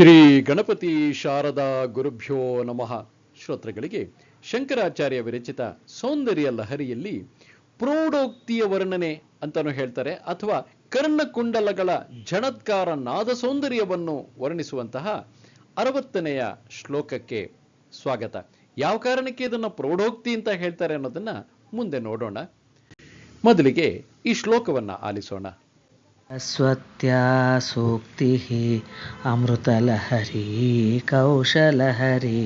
ಶ್ರೀ ಗಣಪತಿ ಶಾರದಾ ಗುರುಭ್ಯೋ ನಮಃ. ಶ್ರೋತೃಗಳಿಗೆ ಶಂಕರಾಚಾರ್ಯ ವಿರಚಿತ ಸೌಂದರ್ಯ ಲಹರಿಯಲ್ಲಿ ಪ್ರೌಢೋಕ್ತಿಯ ವರ್ಣನೆ ಅಂತಾನು ಹೇಳ್ತಾರೆ, ಅಥವಾ ಕರ್ಣಕುಂಡಲಗಳ ಜಣತ್ಕಾರ ನಾದ ಸೌಂದರ್ಯವನ್ನು ವರ್ಣಿಸುವಂತಹ ಅರವತ್ತನೆಯ ಶ್ಲೋಕಕ್ಕೆ ಸ್ವಾಗತ. ಯಾವ ಕಾರಣಕ್ಕೆ ಇದನ್ನು ಪ್ರೌಢೋಕ್ತಿ ಅಂತ ಹೇಳ್ತಾರೆ ಅನ್ನೋದನ್ನ ಮುಂದೆ ನೋಡೋಣ. ಮೊದಲಿಗೆ ಈ ಶ್ಲೋಕವನ್ನ ಆಲಿಸೋಣ. सस्वत्या सूक्तिः अमृतलहरी कौशलहरी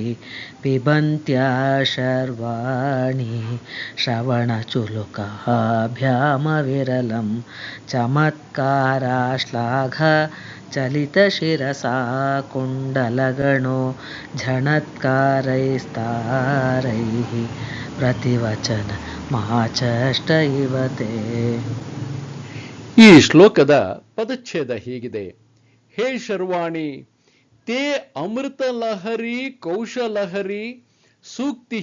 पिबन्त्या शर्वाणि श्रवणचुलुकाभ्यामविरलं चमत्कारा कुण्डलगणो झणत्कारैस्तारैः प्रतिवचनमाचष्ट इव ते। ಈ ಶ್ಲೋಕದ ಪದಚ್ಛೇದ ಹೀಗಿದೆ. ಹೇ ಶರ್ವಾಣಿ, ತೇ ಅಮೃತ ಲಹರಿ ಕೌಶಲಹರಿ ಸೂಕ್ತಿ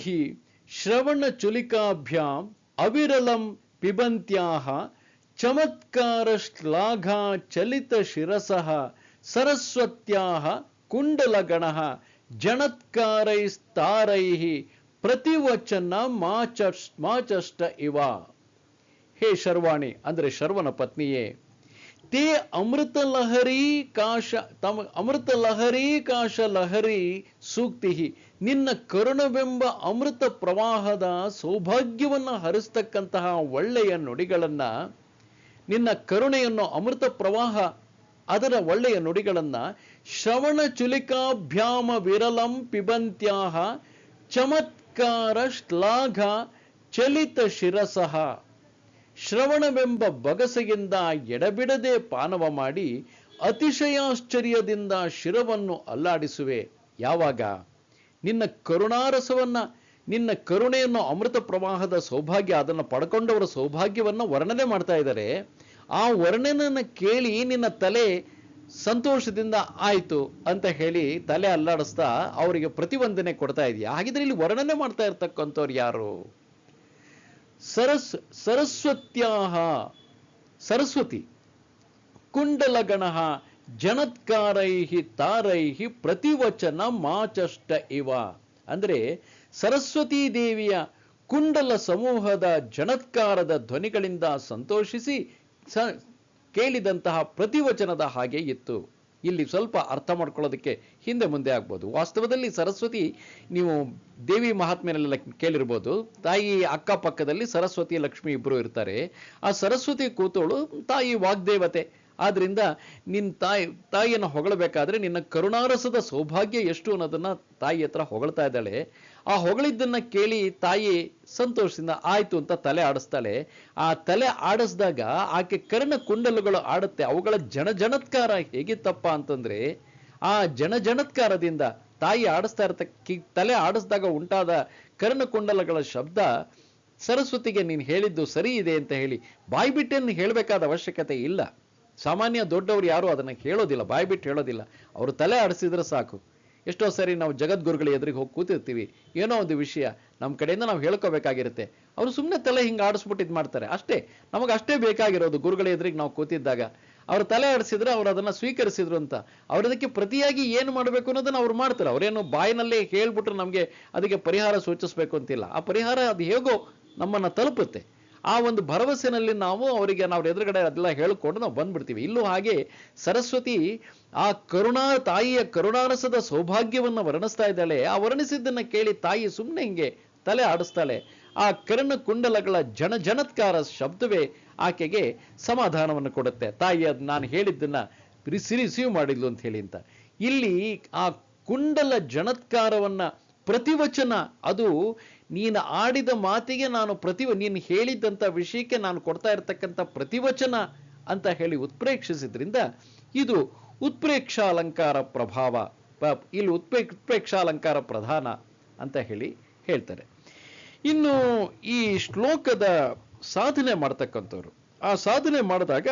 ಶ್ರವಣ ಚುಲಿಕಾಭ್ಯಾಂ ಅವಿರಲಂ ಪಿಬಂತ್ಯಾಹ ಚಮತ್ಕಾರ ಶ್ಲಾಘ ಚಲಿತ ಶಿರಸಃ ಸರಸ್ವತ್ಯಾಹ ಕುಂಡಲಗಣ ಜಣತ್ಕಾರೈಸ್ತಾರೈಃ ಪ್ರತಿವಚನ ಮಾಚ ಮಾಚಷ್ಟ ಇವ. ಹೇ ಶರ್ವಾಣಿ, ಅಂದರೆ ಶರ್ವನ ಪತ್ನಿಯೇ, ತೇ ಅಮೃತ ಲಹರಿ ಕಾಶ, ತಮ, ಅಮೃತ ಲಹರಿ ಕಾಶ ಲಹರಿ ಸೂಕ್ತಿ ನಿನ್ನ ಕರುಣವೆಂಬ ಅಮೃತ ಪ್ರವಾಹದ ಸೌಭಾಗ್ಯವನ್ನು ಹರಿಸ್ತಕ್ಕಂತಹ ಒಳ್ಳೆಯ ನುಡಿಗಳನ್ನ, ನಿನ್ನ ಕರುಣೆಯನ್ನು ಅಮೃತ ಪ್ರವಾಹ, ಅದರ ಒಳ್ಳೆಯ ನುಡಿಗಳನ್ನ, ಶ್ರವಣ ಚುಲಿಕಾಭ್ಯಾಮ ವಿರಲಂ ಪಿಬಂತ್ಯಾಹ, ಚಮತ್ಕಾರ ಶ್ಲಾಘ ಚಲಿತ ಶಿರಸಃ ಶ್ರವಣವೆಂಬ ಬಗಸೆಯಿಂದ ಎಡಬಿಡದೆ ಪಾನವ ಮಾಡಿ ಅತಿಶಯಾಶ್ಚರ್ಯದಿಂದ ಶಿರವನ್ನು ಅಲ್ಲಾಡಿಸುವೆ. ಯಾವಾಗ? ನಿನ್ನ ಕರುಣಾರಸವನ್ನು, ನಿನ್ನ ಕರುಣೆಯನ್ನು ಅಮೃತ ಪ್ರವಾಹದ ಸೌಭಾಗ್ಯ, ಅದನ್ನು ಪಡ್ಕೊಂಡವರ ಸೌಭಾಗ್ಯವನ್ನು ವರ್ಣನೆ ಮಾಡ್ತಾ ಇದ್ದಾರೆ. ಆ ವರ್ಣನೆಯನ್ನು ಕೇಳಿ ನಿನ್ನ ತಲೆ ಸಂತೋಷದಿಂದ ಆಯಿತು ಅಂತ ಹೇಳಿ ತಲೆ ಅಲ್ಲಾಡಿಸ್ತಾ ಅವರಿಗೆ ಪ್ರತಿವಂದನೆ ಕೊಡ್ತಾ ಇದೆಯಾ? ಹಾಗಿದ್ರೆ ಇಲ್ಲಿ ವರ್ಣನೆ ಮಾಡ್ತಾ ಇರ್ತಕ್ಕಂಥವ್ರು ಯಾರು? ಸರಸ್ ಸರಸ್ವತ್ಯಾಹ, ಸರಸ್ವತಿ, ಕುಂಡಲಗಣ, ಜನತ್ಕಾರೈಹಿ ತಾರೈಹಿ ಪ್ರತಿವಚನ ಮಾಚಷ್ಟ ಇವ. ಅಂದರೆ ಸರಸ್ವತೀ ದೇವಿಯ ಕುಂಡಲ ಸಮೂಹದ ಜನತ್ಕಾರದ ಧ್ವನಿಗಳಿಂದ ಸಂತೋಷಿಸಿ ಸ ಕೇಳಿದಂತಹ ಪ್ರತಿವಚನದ ಹಾಗೆ ಇತ್ತು. ಇಲ್ಲಿ ಸ್ವಲ್ಪ ಅರ್ಥ ಮಾಡ್ಕೊಳ್ಳೋದಕ್ಕೆ ಹಿಂದೆ ಮುಂದೆ ಆಗ್ಬೋದು. ವಾಸ್ತವದಲ್ಲಿ ಸರಸ್ವತಿ, ನೀವು ದೇವಿ ಮಹಾತ್ಮೆಯಲ್ಲೆಲ್ಲ ಕೇಳಿರ್ಬೋದು. ತಾಯಿ ಅಕ್ಕಪಕ್ಕದಲ್ಲಿ ಸರಸ್ವತಿ, ಲಕ್ಷ್ಮಿ ಇಬ್ಬರು ಇರ್ತಾರೆ. ಆ ಸರಸ್ವತಿ ಕೂತೋಳು ತಾಯಿ ವಾಗ್ದೇವತೆ. ಆದ್ರಿಂದ ನಿನ್ನ ತಾಯಿ, ತಾಯಿಯನ್ನು ಹೊಗಳಬೇಕಾದ್ರೆ ನಿನ್ನ ಕರುಣಾರಸದ ಸೌಭಾಗ್ಯ ಎಷ್ಟು ಅನ್ನೋದನ್ನ ತಾಯಿ ಹತ್ರ ಹೊಗಳ್ತಾ ಇದ್ದಾಳೆ. ಆ ಹೊಗಳಿದ್ದನ್ನ ಕೇಳಿ ತಾಯಿ ಸಂತೋಷದಿಂದ ಆಯ್ತು ಅಂತ ತಲೆ ಆಡಿಸ್ತಾಳೆ. ಆ ತಲೆ ಆಡಿಸ್ದಾಗ ಆಕೆ ಕರ್ಣ ಕುಂಡಲುಗಳು ಆಡುತ್ತೆ. ಅವುಗಳ ಜನಜನತ್ಕಾರ ಹೇಗಿತ್ತಪ್ಪ ಅಂತಂದ್ರೆ, ಆ ಜನಜನತ್ಕಾರದಿಂದ ತಾಯಿ ಆಡಿಸ್ತಾ ಇರತಕ್ಕ ತಲೆ ಆಡಿಸ್ದಾಗ ಉಂಟಾದ ಕರ್ಣ ಕುಂಡಲಗಳ ಶಬ್ದ, ಸರಸ್ವತಿಗೆ ನೀನು ಹೇಳಿದ್ದು ಸರಿ ಇದೆ ಅಂತ ಹೇಳಿ ಬಾಯ್ಬಿಟ್ಟನ್ನು ಹೇಳಬೇಕಾದ ಅವಶ್ಯಕತೆ ಇಲ್ಲ. ಸಾಮಾನ್ಯ ದೊಡ್ಡವರು ಯಾರು ಅದನ್ನ ಬಾಯಿ ಬಿಟ್ಟು ಹೇಳೋದಿಲ್ಲ. ಅವರು ತಲೆ ಆಡಿಸಿದ್ರೆ ಸಾಕು. ಎಷ್ಟೋ ಸರಿ ನಾವು ಜಗದ್ಗುರುಗಳ ಎದುರಿಗೆ ಹೋಗಿ ಕೂತಿರ್ತೀವಿ. ಏನೋ ಒಂದು ವಿಷಯ ನಮ್ಮ ಕಡೆಯಿಂದ ನಾವು ಹೇಳ್ಕೋಬೇಕಾಗಿರುತ್ತೆ. ಅವರು ಸುಮ್ಮನೆ ತಲೆ ಹಿಂಗೆ ಆಡಿಸ್ಬಿಟ್ಟು ಇದು ಮಾಡ್ತಾರೆ. ಅಷ್ಟೇ, ನಮಗೆ ಅಷ್ಟೇ ಬೇಕಾಗಿರೋದು ಗುರುಗಳ ಎದುರಿಗೆ ನಾವು ಕೂತಿದ್ದಾಗ. ಅವ್ರು ತಲೆ ಆಡಿಸಿದ್ರೆ ಅವ್ರು ಅದನ್ನು ಸ್ವೀಕರಿಸಿದ್ರು ಅಂತ. ಅವ್ರು ಅದಕ್ಕೆ ಪ್ರತಿಯಾಗಿ ಏನು ಮಾಡಬೇಕು ಅನ್ನೋದನ್ನು ಅವ್ರು ಮಾಡ್ತಾರೆ. ಅವರೇನು ಬಾಯಿನಲ್ಲೇ ಹೇಳ್ಬಿಟ್ರೆ ನಮಗೆ ಅದಕ್ಕೆ ಪರಿಹಾರ ಸೂಚಿಸಬೇಕು ಅಂತಿಲ್ಲ. ಆ ಪರಿಹಾರ ಅದು ಹೇಗೋ ನಮ್ಮನ್ನು ತಲುಪುತ್ತೆ. ಆ ಒಂದು ಭರವಸೆನಲ್ಲಿ ನಾವು ಅವರಿಗೆ ನಾವು ಎದುರುಗಡೆ ಅದೆಲ್ಲ ಹೇಳಿಕೊಂಡು ನಾವು ಬಂದ್ಬಿಡ್ತೀವಿ. ಇಲ್ಲೂ ಹಾಗೆ ಸರಸ್ವತಿ ಆ ಕರುಣಾ ತಾಯಿಯ ಕರುಣಾರಸದ ಸೌಭಾಗ್ಯವನ್ನು ವರ್ಣಿಸ್ತಾ ಇದ್ದಾಳೆ. ಆ ವರ್ಣಿಸಿದ್ದನ್ನ ಕೇಳಿ ತಾಯಿ ಸುಮ್ಮನೆ ಹಿಂಗೆ ತಲೆ ಆಡಿಸ್ತಾಳೆ. ಆ ಕರ್ಣ ಕುಂಡಲಗಳ ಜನ ಜನತ್ಕಾರ ಶಬ್ದವೇ ಆಕೆಗೆ ಸಮಾಧಾನವನ್ನು ಕೊಡುತ್ತೆ. ತಾಯಿ, ಅದು ನಾನು ಹೇಳಿದ್ದನ್ನ ರಿಸಿ, ರಿಸೀವ್ ಮಾಡಿದ್ಲು ಅಂತ ಹೇಳಿ ಅಂತ. ಇಲ್ಲಿ ಆ ಕುಂಡಲ ಜನತ್ಕಾರವನ್ನ ಪ್ರತಿವಚನ ಅದು ನೀನು ಆಡಿದ ಮಾತಿಗೆ ನಾನು ಪ್ರತಿ ನೀನು ಹೇಳಿದ್ದಂಥ ವಿಷಯಕ್ಕೆ ನಾನು ಕೊಡ್ತಾ ಇರತಕ್ಕಂಥ ಪ್ರತಿವಚನ ಅಂತ ಹೇಳಿ ಉತ್ಪ್ರೇಕ್ಷಿಸಿದ್ರಿಂದ ಇದು ಉತ್ಪ್ರೇಕ್ಷಾಲಂಕಾರ ಪ್ರಭಾವ ಇಲ್ಲಿ ಉತ್ಪ್ರೇ, ಉತ್ಪ್ರೇಕ್ಷಾಲಂಕಾರ ಪ್ರಧಾನ ಅಂತ ಹೇಳಿ ಹೇಳ್ತಾರೆ. ಇನ್ನು ಈ ಶ್ಲೋಕದ ಸಾಧನೆ ಮಾಡ್ತಕ್ಕಂಥವ್ರು, ಆ ಸಾಧನೆ ಮಾಡಿದಾಗ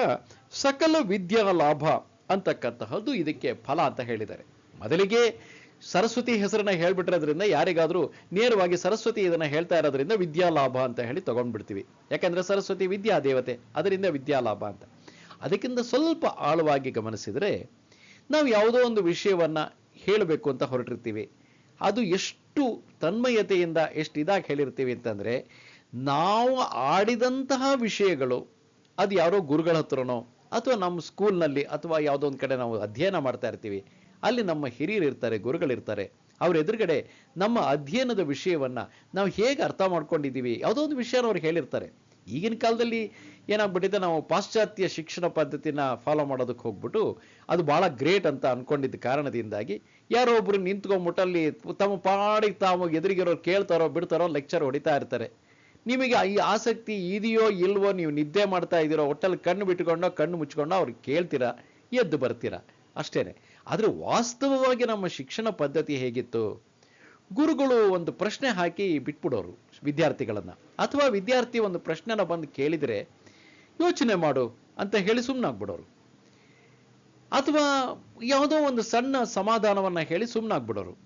ಸಕಲ ವಿದ್ಯಾ ಲಾಭ ಅಂತಕ್ಕಂತಹದ್ದು ಇದಕ್ಕೆ ಫಲ ಅಂತ ಹೇಳಿದ್ದಾರೆ. ಮೊದಲಿಗೆ ಸರಸ್ವತಿ ಹೆಸರನ್ನ ಹೇಳ್ಬಿಟ್ಟಿರೋದ್ರಿಂದ ಯಾರಿಗಾದ್ರೂ ನೇರವಾಗಿ ಸರಸ್ವತಿ ಇದನ್ನ ಹೇಳ್ತಾ ಇರೋದ್ರಿಂದ ವಿದ್ಯಾಲಾಭ ಅಂತ ಹೇಳಿ ತಗೊಂಡ್ಬಿಡ್ತೀವಿ. ಯಾಕಂದ್ರೆ ಸರಸ್ವತಿ ವಿದ್ಯಾ ದೇವತೆ, ಅದರಿಂದ ವಿದ್ಯಾಲಾಭ ಅಂತ. ಅದಕ್ಕಿಂತ ಸ್ವಲ್ಪ ಆಳವಾಗಿ ಗಮನಿಸಿದ್ರೆ ನಾವು ಯಾವುದೋ ಒಂದು ವಿಷಯವನ್ನ ಹೇಳಬೇಕು ಅಂತ ಹೊರಟಿರ್ತೀವಿ. ಅದು ಎಷ್ಟು ತನ್ಮಯತೆಯಿಂದ ಎಷ್ಟು ಇದಾಗಿ ಹೇಳಿರ್ತೀವಿ ಅಂತಂದ್ರೆ, ನಾವು ಆಡಿದಂತಹ ವಿಷಯಗಳು, ಅದು ಯಾರೋ ಗುರುಗಳ ಹತ್ರನೋ, ಅಥವಾ ನಮ್ಮ ಸ್ಕೂಲ್ನಲ್ಲಿ ಅಥವಾ ಯಾವುದೋ ಒಂದು ಕಡೆ ನಾವು ಅಧ್ಯಯನ ಮಾಡ್ತಾ ಇರ್ತೀವಿ ಅಲ್ಲಿ ನಮ್ಮ ಹಿರಿಯರು ಇರ್ತಾರೆ ಗುರುಗಳಿರ್ತಾರೆ ಅವ್ರ ಎದುರುಗಡೆ ನಮ್ಮ ಅಧ್ಯಯನದ ವಿಷಯವನ್ನ ನಾವು ಹೇಗೆ ಅರ್ಥ ಮಾಡ್ಕೊಂಡಿದ್ದೀವಿ, ಯಾವುದೋ ಒಂದು ವಿಷಯನ ಅವ್ರು ಹೇಳಿರ್ತಾರೆ. ಈಗಿನ ಕಾಲದಲ್ಲಿ ಏನಾಗ್ಬಿಟ್ಟಿದೆ, ನಾವು ಪಾಶ್ಚಾತ್ಯ ಶಿಕ್ಷಣ ಪದ್ಧತಿನ ಫಾಲೋ ಮಾಡೋದಕ್ಕೆ ಹೋಗ್ಬಿಟ್ಟು ಅದು ಭಾಳ ಗ್ರೇಟ್ ಅಂತ ಅನ್ಕೊಂಡಿದ್ದ ಕಾರಣದಿಂದಾಗಿ ಯಾರೋ ಒಬ್ರು ನಿಂತ್ಕೊಂಡ್ಬಿಟ್ಟು ಅಲ್ಲಿ ತಮ್ಮ ಪಾಡಿಗೆ ತಾವು ಎದುರಿಗಿರೋರು ಕೇಳ್ತಾರೋ, ಬಿಡ್ತಾರೋ ಲೆಕ್ಚರ್ ಹೊಡಿತಾ ಇರ್ತಾರೆ. ನಿಮಗೆ ಈ ಆಸಕ್ತಿ ಇದೆಯೋ ಇಲ್ವೋ ನೀವು ನಿದ್ದೆ ಮಾಡ್ತಾ ಇದ್ದೀರೋ ಒಟ್ಟಲ್ಲಿ ಕಣ್ಣು ಬಿಟ್ಕೊಂಡೋ, ಕಣ್ಣು ಮುಚ್ಕೊಂಡೋ ಅವ್ರಿಗೆ ಕೇಳ್ತೀರಾ, ಎದ್ದು ಬರ್ತೀರಾ? ಅಷ್ಟೇನೆ. ಆದ್ರೆ ವಾಸ್ತವವಾಗಿ ನಮ್ಮ ಶಿಕ್ಷಣ ಪದ್ಧತಿ ಹೇಗಿತ್ತು? ಗುರುಗಳು ಒಂದು ಪ್ರಶ್ನೆ ಹಾಕಿ ಬಿಟ್ಬಿಡೋರು ವಿದ್ಯಾರ್ಥಿಗಳನ್ನ. ಅಥವಾ ವಿದ್ಯಾರ್ಥಿ ಒಂದು ಪ್ರಶ್ನೆನ ಬಂದು ಕೇಳಿದ್ರೆ, ಯೋಚನೆ ಮಾಡು ಅಂತ ಹೇಳಿ ಸುಮ್ಮನಾಗ್ಬಿಡೋರು ಅಥವಾ ಯಾವುದೋ ಒಂದು ಸಣ್ಣ ಸಮಾಧಾನವನ್ನ ಹೇಳಿ ಸುಮ್ಮನಾಗ್ಬಿಡೋರು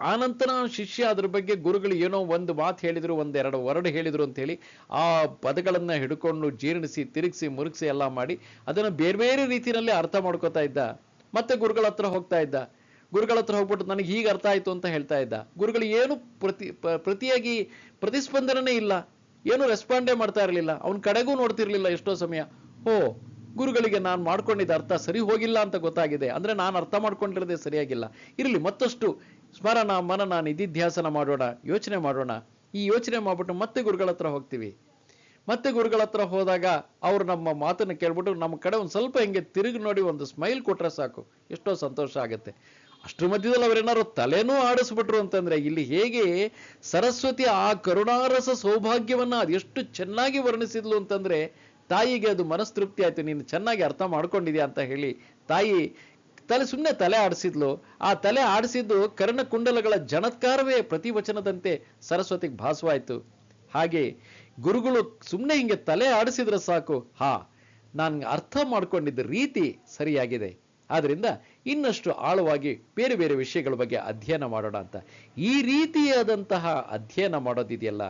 ಆನಂತರ ಶಿಷ್ಯ ಅದ್ರ ಬಗ್ಗೆ ಗುರುಗಳು ಏನೋ ಒಂದು ಮಾತು ಹೇಳಿದ್ರು, ಒಂದೆರಡು ವರ್ಡ್ ಹೇಳಿದರು ಅಂತ ಹೇಳಿ ಆ ಪದಗಳನ್ನ ಹಿಡ್ಕೊಂಡು ಜೀರ್ಣಿಸಿ, ತಿರುಗಿಸಿ, ಮುರುಗಿಸಿ ಎಲ್ಲ ಮಾಡಿ ಅದನ್ನು ಬೇರೆ ಬೇರೆ ರೀತಿಯಲ್ಲಿ ಅರ್ಥ ಮಾಡ್ಕೋತಾ ಇದ್ದ. ಮತ್ತೆ ಗುರುಗಳ ಹತ್ರ ಹೋಗ್ತಾ ಇದ್ದ. ಗುರುಗಳ ಹತ್ರ ಹೋಗ್ಬಿಟ್ಟು ನನಗೆ ಹೀಗೆ ಅರ್ಥ ಆಯ್ತು ಅಂತ ಹೇಳ್ತಾ ಇದ್ದ. ಗುರುಗಳು ಏನು ಪ್ರತಿ ಪ್ರತಿಯಾಗಿ ಪ್ರತಿಸ್ಪಂದನೆ ಇಲ್ಲ. ಏನು ರೆಸ್ಪಾಂಡೇ ಮಾಡ್ತಾ ಇರಲಿಲ್ಲ. ಅವನ ಕಡೆಗೂ ನೋಡ್ತಿರ್ಲಿಲ್ಲ ಎಷ್ಟೋ ಸಮಯ. ಓ, ಗುರುಗಳಿಗೆ ನಾನು ಮಾಡ್ಕೊಂಡಿದ್ದ ಅರ್ಥ ಸರಿ ಹೋಗಿಲ್ಲ ಅಂತ ಗೊತ್ತಾಗಿದೆ. ಅಂದ್ರೆ ನಾನು ಅರ್ಥ ಮಾಡ್ಕೊಂಡಿರೋದೇ ಸರಿಯಾಗಿಲ್ಲ. ಇರಲಿ, ಮತ್ತಷ್ಟು ಸ್ಮರಣ, ಮನನ, ನಿಧಿಧ್ಯಾಸನ ಮಾಡೋಣ, ಯೋಚನೆ ಮಾಡೋಣ. ಈ ಯೋಚನೆ ಮಾಡ್ಬಿಟ್ಟು ಮತ್ತೆ ಗುರುಗಳ ಹತ್ರ ಹೋಗ್ತೀವಿ. ಮತ್ತೆ ಗುರುಗಳ ಹತ್ರ ಹೋದಾಗ ಅವ್ರು ನಮ್ಮ ಮಾತನ್ನು ಕೇಳ್ಬಿಟ್ಟು ನಮ್ಮ ಕಡೆ ಒಂದು ಸ್ವಲ್ಪ ಹಿಂಗೆ ತಿರುಗಿ ನೋಡಿ ಒಂದು ಸ್ಮೈಲ್ ಕೊಟ್ರೆ ಸಾಕು. ಎಷ್ಟೋ ಸಂತೋಷ ಆಗುತ್ತೆ. ಅಷ್ಟ್ರ ಮಧ್ಯದಲ್ಲಿ ಅವ್ರೇನಾರು ತಲೆನೂ ಆಡಿಸ್ಬಿಟ್ರು ಅಂತಂದ್ರೆ ಇಲ್ಲಿ ಹೇಗೆ ಸರಸ್ವತಿ ಆ ಕರುಣಾರಸ ಸೌಭಾಗ್ಯವನ್ನ ಅದೆಷ್ಟು ಚೆನ್ನಾಗಿ ವರ್ಣಿಸಿದ್ಲು ಅಂತಂದ್ರೆ, ತಾಯಿಗೆ ಅದು ಮನಸ್ತೃಪ್ತಿ ಆಯ್ತು, ನೀನು ಚೆನ್ನಾಗಿ ಅರ್ಥ ಮಾಡ್ಕೊಂಡಿದ್ಯಾ ಅಂತ ಹೇಳಿ ತಾಯಿ ತಲೆ ಸುಮ್ಮನೆ ತಲೆ ಆಡಿಸಿದ್ಲು. ಆ ತಲೆ ಆಡಿಸಿದ್ದು ಕರ್ಣಕುಂಡಲಗಳ ಜನತ್ಕಾರವೇ ಪ್ರತಿವಚನದಂತೆ ಸರಸ್ವತಿಗೆ ಭಾಸವಾಯ್ತು. ಹಾಗೆ ಗುರುಗಳು ಸುಮ್ಮನೆ ಹಿಂಗೆ ತಲೆ ಆಡಿಸಿದ್ರೆ ಸಾಕು. ಹಾ, ನಾನು ಅರ್ಥ ಮಾಡ್ಕೊಂಡಿದ್ದ ರೀತಿ ಸರಿಯಾಗಿದೆ. ಆದ್ರಿಂದ ಇನ್ನಷ್ಟು ಆಳವಾಗಿ ಬೇರೆ ಬೇರೆ ವಿಷಯಗಳ ಬಗ್ಗೆ ಅಧ್ಯಯನ ಮಾಡೋಣ ಅಂತ. ಈ ರೀತಿಯಾದಂತಹ ಅಧ್ಯಯನ ಮಾಡೋದಿದೆಯಲ್ಲ,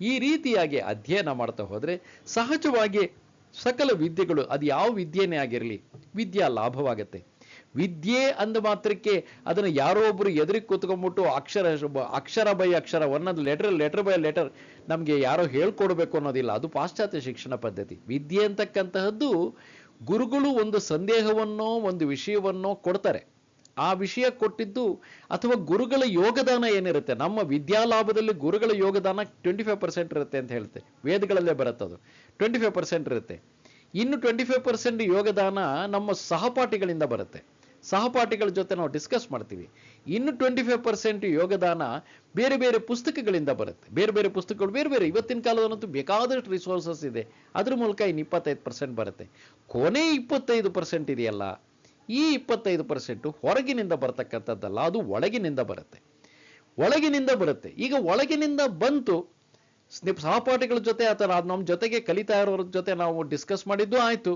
ಈ ರೀತಿಯಾಗಿ ಅಧ್ಯಯನ ಮಾಡ್ತಾ ಹೋದ್ರೆ ಸಹಜವಾಗಿ ಸಕಲ ವಿದ್ಯೆಗಳು, ಅದು ಯಾವ ವಿದ್ಯೆನೇ ಆಗಿರಲಿ, ವಿದ್ಯಾ ಲಾಭವಾಗತ್ತೆ. ವಿದ್ಯೆ ಅಂದ ಮಾತ್ರಕ್ಕೆ ಅದನ್ನು ಯಾರೋ ಒಬ್ರು ಎದುರಿಗೆ ಕೂತ್ಕೊಂಡ್ಬಿಟ್ಟು ಅಕ್ಷರ ಅಕ್ಷರ ಬೈ ಅಕ್ಷರ ಒಂದೊಂದು ಲೆಟರ್ ಲೆಟರ್ ಬೈ ಲೆಟರ್ ನಮಗೆ ಯಾರೋ ಹೇಳ್ಕೊಡ್ಬೇಕು ಅನ್ನೋದಿಲ್ಲ. ಅದು ಪಾಶ್ಚಾತ್ಯ ಶಿಕ್ಷಣ ಪದ್ಧತಿ. ವಿದ್ಯೆ ಅಂತಕ್ಕಂತಹದ್ದು ಗುರುಗಳು ಒಂದು ಸಂದೇಹವನ್ನೋ, ಒಂದು ವಿಷಯವನ್ನೋ ಕೊಡ್ತಾರೆ. ಆ ವಿಷಯ ಕೊಟ್ಟಿದ್ದು ಅಥವಾ ಗುರುಗಳ ಯೋಗದಾನ ಏನಿರುತ್ತೆ? ನಮ್ಮ ವಿದ್ಯಾಲಾಭದಲ್ಲಿ ಗುರುಗಳ ಯೋಗದಾನ ಟ್ವೆಂಟಿ ಫೈವ್ ಪರ್ಸೆಂಟ್ ಇರುತ್ತೆ ಅಂತ ಹೇಳ್ತೆ ವೇದಗಳಲ್ಲೇ ಬರುತ್ತೆ ಅದು. ಟ್ವೆಂಟಿ ಫೈವ್ ಪರ್ಸೆಂಟ್ ಇರುತ್ತೆ. ಇನ್ನು ಟ್ವೆಂಟಿ ಫೈವ್ ಪರ್ಸೆಂಟ್ ಯೋಗದಾನ ನಮ್ಮ ಸಹಪಾಠಿಗಳಿಂದ ಬರುತ್ತೆ. ಸಹಪಾಠಿಗಳ ಜೊತೆ ನಾವು ಡಿಸ್ಕಸ್ ಮಾಡ್ತೀವಿ. ಇನ್ನು ಟ್ವೆಂಟಿ ಫೈವ್ ಪರ್ಸೆಂಟ್ ಯೋಗದಾನ ಬೇರೆ ಬೇರೆ ಪುಸ್ತಕಗಳಿಂದ ಬರುತ್ತೆ. ಬೇರೆ ಬೇರೆ ಪುಸ್ತಕಗಳು, ಬೇರೆ ಬೇರೆ ಇವತ್ತಿನ ಕಾಲದಲ್ಲಂತೂ ಬೇಕಾದಷ್ಟು ರಿಸೋರ್ಸಸ್ ಇದೆ. ಅದ್ರ ಮೂಲಕ ಇನ್ನು ಇಪ್ಪತ್ತೈದು ಪರ್ಸೆಂಟ್ ಬರುತ್ತೆ. ಕೊನೆ ಇಪ್ಪತ್ತೈದು ಪರ್ಸೆಂಟ್ ಇದೆಯಲ್ಲ, ಈ ಇಪ್ಪತ್ತೈದು ಪರ್ಸೆಂಟ್ ಹೊರಗಿನಿಂದ ಬರ್ತಕ್ಕಂಥದ್ದಲ್ಲ, ಅದು ಒಳಗಿನಿಂದ ಬರುತ್ತೆ. ಒಳಗಿನಿಂದ ಬರುತ್ತೆ. ಈಗ ಒಳಗಿನಿಂದ ಬಂತು ಸಹಪಾಠಿಗಳ ಜೊತೆ ಅಥವಾ ನಮ್ಮ ಜೊತೆಗೆ ಕಲಿತಾ ಇರೋರ ಜೊತೆ ನಾವು ಡಿಸ್ಕಸ್ ಮಾಡಿದ್ದು ಆಯ್ತು.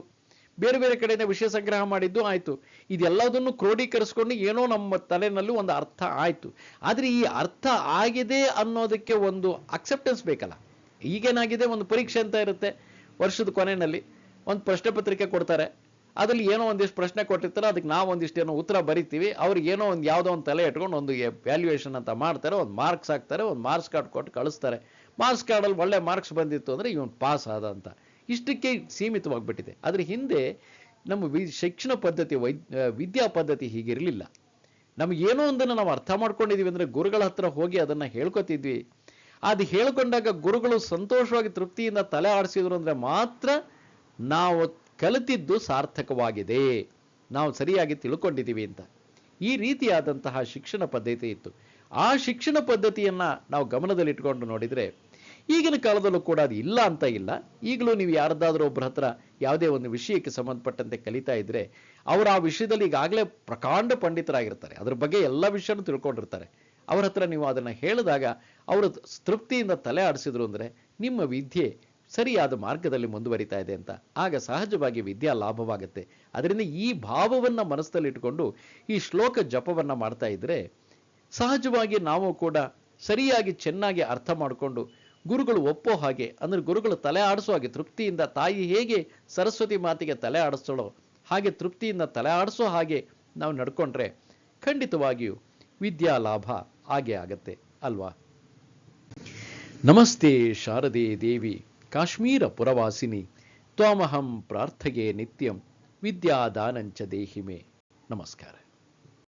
ಬೇರೆ ಬೇರೆ ಕಡೆಯಿಂದ ವಿಷಯ ಸಂಗ್ರಹ ಮಾಡಿದ್ದು ಆಯಿತು. ಇದೆಲ್ಲದನ್ನು ಕ್ರೋಢೀಕರಿಸ್ಕೊಂಡು ಏನೋ ನಮ್ಮ ತಲೆನಲ್ಲಿ ಒಂದು ಅರ್ಥ ಆಯಿತು. ಆದರೆ ಈ ಅರ್ಥ ಆಗಿದೆ ಅನ್ನೋದಕ್ಕೆ ಒಂದು ಅಕ್ಸೆಪ್ಟೆನ್ಸ್ ಬೇಕಲ್ಲ. ಈಗೇನಾಗಿದೆ? ಒಂದು ಪರೀಕ್ಷೆ ಅಂತ ಇರುತ್ತೆ ವರ್ಷದ ಕೊನೆಯಲ್ಲಿ. ಒಂದು ಪ್ರಶ್ನೆ ಪತ್ರಿಕೆ ಕೊಡ್ತಾರೆ. ಅದರಲ್ಲಿ ಏನೋ ಒಂದಿಷ್ಟು ಪ್ರಶ್ನೆ ಕೊಟ್ಟಿರ್ತಾರೆ. ಅದಕ್ಕೆ ನಾವು ಒಂದಿಷ್ಟು ಏನೋ ಉತ್ತರ ಬರಿತೀವಿ. ಅವ್ರಿಗೆ ಏನೋ ಒಂದು ಯಾವುದೋ ಒಂದು ತಲೆ ಇಟ್ಕೊಂಡು ಒಂದು ವ್ಯಾಲ್ಯೂಯೇಷನ್ ಅಂತ ಮಾಡ್ತಾರೆ. ಒಂದು ಮಾರ್ಕ್ಸ್ ಹಾಕ್ತಾರೆ. ಒಂದು ಮಾರ್ಕ್ಸ್ ಕಾರ್ಡ್ ಕೊಟ್ಟು ಕಳಿಸ್ತಾರೆ. ಮಾರ್ಕ್ಸ್ ಕಾರ್ಡಲ್ಲಿ ಒಳ್ಳೆ ಮಾರ್ಕ್ಸ್ ಬಂದಿತ್ತು ಅಂದರೆ ಇವನು ಪಾಸ್ ಆದ ಅಂತ ಇಷ್ಟಕ್ಕೆ ಸೀಮಿತವಾಗ್ಬಿಟ್ಟಿದೆ. ಅದ್ರ ಹಿಂದೆ ನಮ್ಮ ವಿ ಶಿಕ್ಷಣ ಪದ್ಧತಿ ವೈದ್ ವಿದ್ಯಾ ಪದ್ಧತಿ ಹೀಗಿರಲಿಲ್ಲ. ನಮಗೇನೋ ಒಂದನ್ನು ನಾವು ಅರ್ಥ ಮಾಡ್ಕೊಂಡಿದೀವಿ ಅಂದ್ರೆ ಗುರುಗಳ ಹತ್ರ ಹೋಗಿ ಅದನ್ನ ಹೇಳ್ಕೊತಿದ್ವಿ. ಅದು ಹೇಳ್ಕೊಂಡಾಗ ಗುರುಗಳು ಸಂತೋಷವಾಗಿ ತೃಪ್ತಿಯಿಂದ ತಲೆ ಆಡಿಸಿದ್ರು ಅಂದ್ರೆ ಮಾತ್ರ ನಾವು ಕಲಿತಿದ್ದು ಸಾರ್ಥಕವಾಗಿದೆ. ನಾವು ಸರಿಯಾಗಿ ತಿಳ್ಕೊಂಡಿದ್ದೀವಿ ಅಂತ. ಈ ರೀತಿಯಾದಂತಹ ಶಿಕ್ಷಣ ಪದ್ಧತಿ ಇತ್ತು. ಆ ಶಿಕ್ಷಣ ಪದ್ಧತಿಯನ್ನ ನಾವು ಗಮನದಲ್ಲಿಟ್ಕೊಂಡು ನೋಡಿದ್ರೆ ಈಗಿನ ಕಾಲದಲ್ಲೂ ಕೂಡ ಅದು ಇಲ್ಲ ಅಂತ ಇಲ್ಲ. ಈಗಲೂ ನೀವು ಯಾರದಾದ್ರೂ ಒಬ್ಬರ ಹತ್ರ ಯಾವುದೇ ಒಂದು ವಿಷಯಕ್ಕೆ ಸಂಬಂಧಪಟ್ಟಂತೆ ಕಲಿತಾ ಇದ್ರೆ ಅವರು ಆ ವಿಷಯದಲ್ಲಿ ಈಗಾಗಲೇ ಪ್ರಕಾಂಡ ಪಂಡಿತರಾಗಿರ್ತಾರೆ. ಅದ್ರ ಬಗ್ಗೆ ಎಲ್ಲ ವಿಷಯನೂ ತಿಳ್ಕೊಂಡಿರ್ತಾರೆ. ಅವ್ರ ಹತ್ರ ನೀವು ಅದನ್ನ ಹೇಳಿದಾಗ ಅವರು ತೃಪ್ತಿಯಿಂದ ತಲೆ ಆಡಿಸಿದ್ರು ಅಂದ್ರೆ ನಿಮ್ಮ ವಿದ್ಯೆ ಸರಿಯಾದ ಮಾರ್ಗದಲ್ಲಿ ಮುಂದುವರಿತಾ ಇದೆ ಅಂತ. ಆಗ ಸಹಜವಾಗಿ ವಿದ್ಯಾ ಲಾಭವಾಗುತ್ತೆ. ಅದರಿಂದ ಈ ಭಾವವನ್ನ ಮನಸ್ಸಲ್ಲಿಟ್ಟುಕೊಂಡು ಈ ಶ್ಲೋಕ ಜಪವನ್ನ ಮಾಡ್ತಾ ಇದ್ದರೆ ಸಹಜವಾಗಿ ನಾವು ಕೂಡ ಸರಿಯಾಗಿ ಚೆನ್ನಾಗಿ ಅರ್ಥ ಮಾಡಿಕೊಂಡು ಗುರುಗಳು ಒಪ್ಪೋ ಹಾಗೆ, ಅಂದರೆ ಗುರುಗಳು ತಲೆ ಆಡಿಸೋ ಹಾಗೆ, ತೃಪ್ತಿಯಿಂದ ತಾಯಿ ಹೇಗೆ ಸರಸ್ವತಿ ಮಾತಿಗೆ ತಲೆ ಆಡಿಸ್ತಾಳೋ ಹಾಗೆ ತೃಪ್ತಿಯಿಂದ ತಲೆ ಆಡಿಸೋ ಹಾಗೆ ನಾವು ನಡ್ಕೊಂಡ್ರೆ ಖಂಡಿತವಾಗಿಯೂ ವಿದ್ಯಾ ಲಾಭ ಹಾಗೆ ಆಗತ್ತೆ, ಅಲ್ವಾ? ನಮಸ್ತೆ ಶಾರದೆ ದೇವಿ, ಕಾಶ್ಮೀರ ಪುರವಾಸಿನಿ, ತ್ವಾಮಹಂ ಪ್ರಾರ್ಥಗೆ ನಿತ್ಯಂ, ವಿದ್ಯಾದಾನಂಚ ದೇಹಿಮೆ. ನಮಸ್ಕಾರ.